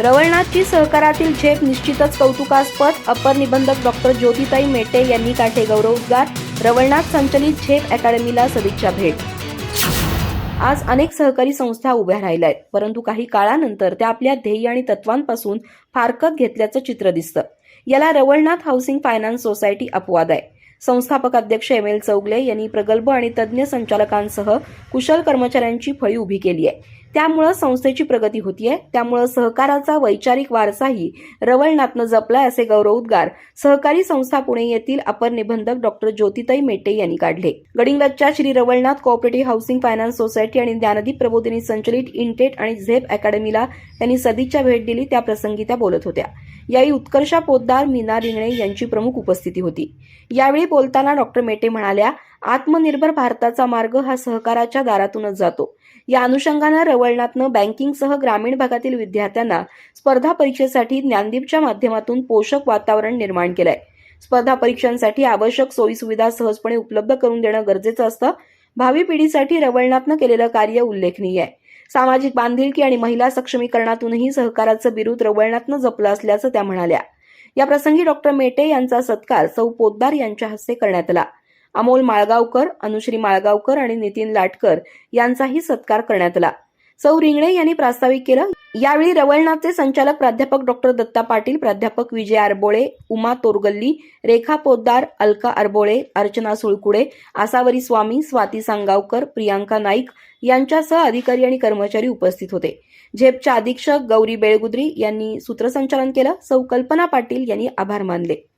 श्रवणाची सहकारातील झेप निश्चितच कौतुकास्पद. अपर निबंधक डॉक्टर ज्योतिताई मेटे यांनी काढले गौरवोद्गार रवळनाथ संचलित झेप अकॅडमीला सदिच्छा भेट. आज अनेक सहकारी संस्था उभ्या राहिल्या आहेत परंतु काही काळानंतर त्या आपल्या ध्येय आणि तत्वांपासून फारकत घेतल्याचं चित्र दिसतं. याला रवळनाथ हाऊसिंग फायनान्स सोसायटी अपवाद आहे. संस्थापक अध्यक्ष एम एल चौगले यांनी प्रगल्भ आणि तज्ज्ञ संचालकांसह कुशल कर्मचाऱ्यांची फळी उभी केली आहे. त्यामुळं संस्थेची प्रगती होतीये. त्यामुळं सहकाराचा वैचारिक वारसाही रवळनाथनं जपलाय असे गौरवोद्गार सहकारी संस्था पुणे येथील अपर निबंधक डॉक्टर ज्योतिताई मेटे यांनी काढले. गडिंग्लजच्या Shri Rawalnath co-operative housing finance society आणि ज्ञानदीप प्रबोधिनी संचलित इंटेट आणि झेप अकॅडमीला त्यांनी सदिच्छा भेट दिली. त्या प्रसंगी त्या बोलत होत्या. यावेळी उत्कर्षा पोद्दार मीना रिंगणे यांची प्रमुख उपस्थिती होती. यावेळी बोलताना डॉक्टर मेटे म्हणाल्या आत्मनिर्भर भारताचा मार्ग हा सहकाराच्या दारातूनच जातो. या अनुषंगानं रवळनाथनं बँकिंगसह ग्रामीण भागातील विद्यार्थ्यांना स्पर्धा परीक्षेसाठी ज्ञानदीपच्या माध्यमातून पोषक वातावरण निर्माण केलंय. स्पर्धा परीक्षांसाठी आवश्यक सोयीसुविधा सहजपणे उपलब्ध करून देणं गरजेचं असतं. भावी पिढीसाठी रवळनाथनं केलेलं कार्य उल्लेखनीय आहे. सामाजिक बांधिलकी आणि महिला सक्षमीकरणातूनही सहकाराचं बिरुद रवळनाथनं जपलं असल्याचं त्या म्हणाल्या. या प्रसंगी डॉक्टर मेटे यांचा सत्कार सौ पोद्दार यांच्या हस्ते करण्यात आला. अमोल माळगावकर अनुश्री माळगावकर आणि नितीन लाटकर यांचाही सत्कार करण्यात आला. सौ रिंगणे यांनी प्रास्ताविक केलं. यावेळी रवळनाथचे संचालक प्राध्यापक डॉक्टर दत्ता पाटील प्राध्यापक विजय आरबोळे उमा तोरगल्ली रेखा पोद्दार अलका आरबोळे अर्चना सुळकुडे आसावरी स्वामी स्वाती सांगावकर प्रियांका नाईक यांच्यासह अधिकारी आणि कर्मचारी उपस्थित होते. झेपच्या अधीक्षक गौरी बेळगुद्री यांनी सूत्रसंचालन केलं. सौ कल्पना पाटील यांनी आभार मानले.